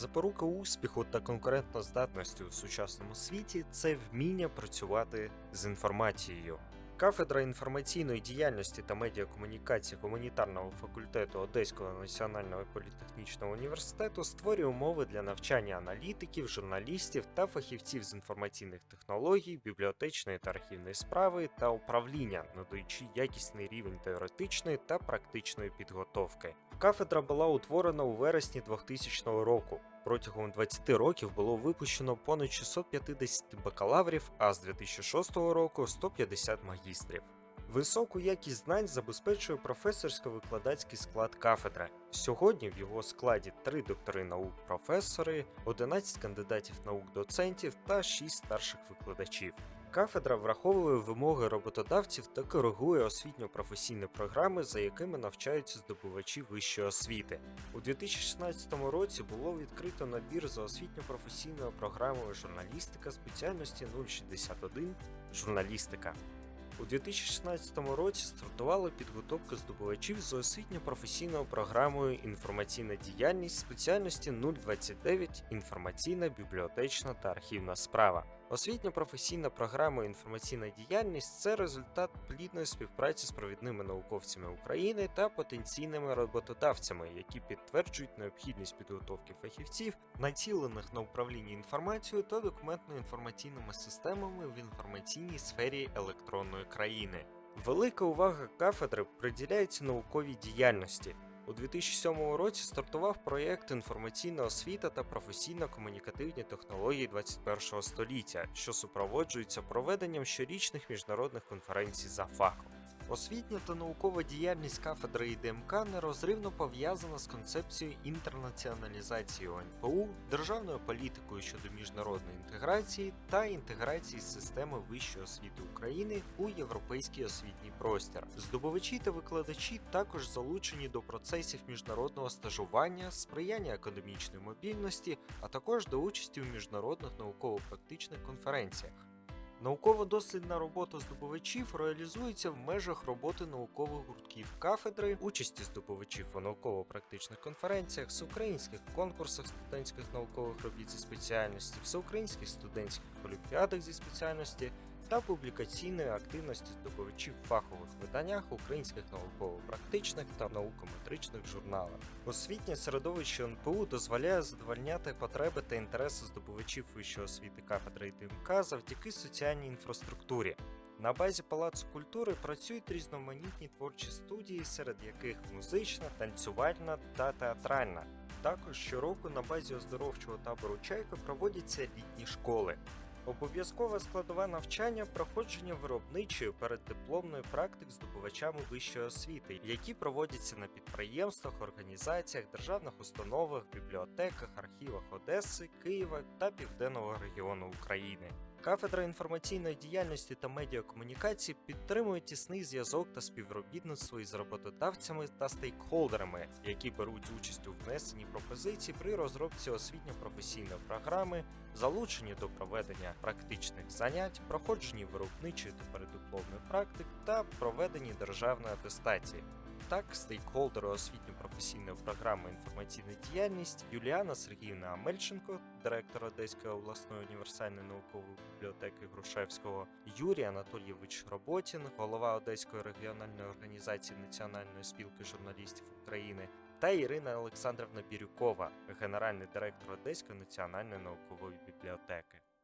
Запорука успіху та конкурентноздатності у сучасному світі це вміння працювати з інформацією. Кафедра інформаційної діяльності та медіакомунікації гуманітарного факультету Одеського національного політехнічного університету створює умови для навчання аналітиків, журналістів та фахівців з інформаційних технологій, бібліотечної та архівної справи та управління, надаючи якісний рівень теоретичної та практичної підготовки. Кафедра була утворена у вересні 2000 року. Протягом 20 років було випущено понад 650 бакалаврів, а з 2006 року 150 магістрів. Високу якість знань забезпечує професорсько-викладацький склад кафедри. Сьогодні в його складі 3 доктори наук професори, 11 кандидатів наук доцентів та 6 старших викладачів. Кафедра враховує вимоги роботодавців та коригує освітньо-професійні програми, за якими навчаються здобувачі вищої освіти. У 2016 році було відкрито набір за освітньо-професійною програмою журналістика спеціальності 061 журналістика. У 2016 році стартувала підготовка здобувачів за освітньо-професійною програмою інформаційна діяльність спеціальності 029 інформаційна, бібліотечна та архівна справа. Освітньо-професійна програма інформаційна діяльність це результат плідної співпраці з провідними науковцями України та потенційними роботодавцями, які підтверджують необхідність підготовки фахівців, націлених на управління інформацією та документно-інформаційними системами в інформаційній сфері електронної країни. Велика увага кафедри приділяється науковій діяльності. У 2007 році стартував проєкт Інформаційна освіта та професійно-комунікативні технології 21 століття, що супроводжується проведенням щорічних міжнародних конференцій за фахом. Освітня та наукова діяльність кафедри ІДМК нерозривно пов'язана з концепцією інтернаціоналізації ОНПУ, державною політикою щодо міжнародної інтеграції та інтеграції системи вищої освіти України у європейський освітній простір. Здобувачі та викладачі також залучені до процесів міжнародного стажування, сприяння академічної мобільності, а також до участі у міжнародних науково-практичних конференціях. Науково-дослідна робота здобувачів реалізується в межах роботи наукових гуртків кафедри, участі здобувачів у науково-практичних конференціях, всеукраїнських конкурсах студентських наукових робіт зі спеціальності, всеукраїнських студентських олімпіадах зі спеціальності та публікаційної активності здобувачів в фахових виданнях українських науково-практичних та наукометричних журналах. Освітнє середовище НПУ дозволяє задовольняти потреби та інтереси здобувачів вищої освіти кафедри ДМК завдяки соціальній інфраструктурі. На базі Палацу культури працюють різноманітні творчі студії, серед яких музична, танцювальна та театральна. Також щороку на базі оздоровчого табору Чайка проводяться літні школи. Обов'язкова складова навчання проходження виробничої переддипломної практик здобувачами вищої освіти, які проводяться на підприємствах, організаціях, державних установах, бібліотеках, архівах Одеси, Києва та Південного регіону України. Кафедра інформаційної діяльності та медіакомунікації підтримує тісний зв'язок та співробітництво із роботодавцями та стейкхолдерами, які беруть участь у внесенні пропозицій при розробці освітньо-професійної програми, залученні до проведення практичних занять, проходженні виробничої та передипломної практик та проведенні державної атестації. Так, стейкхолдери освітньо-професійної програми інформаційна діяльність Юліана Сергіївна Амельченко, директор Одеської обласної універсальної наукової бібліотеки Грушевського, Юрій Анатолійович Роботін, голова Одеської регіональної організації Національної спілки журналістів України, та Ірина Олександрівна Бірюкова, генеральний директор Одеської національної наукової бібліотеки.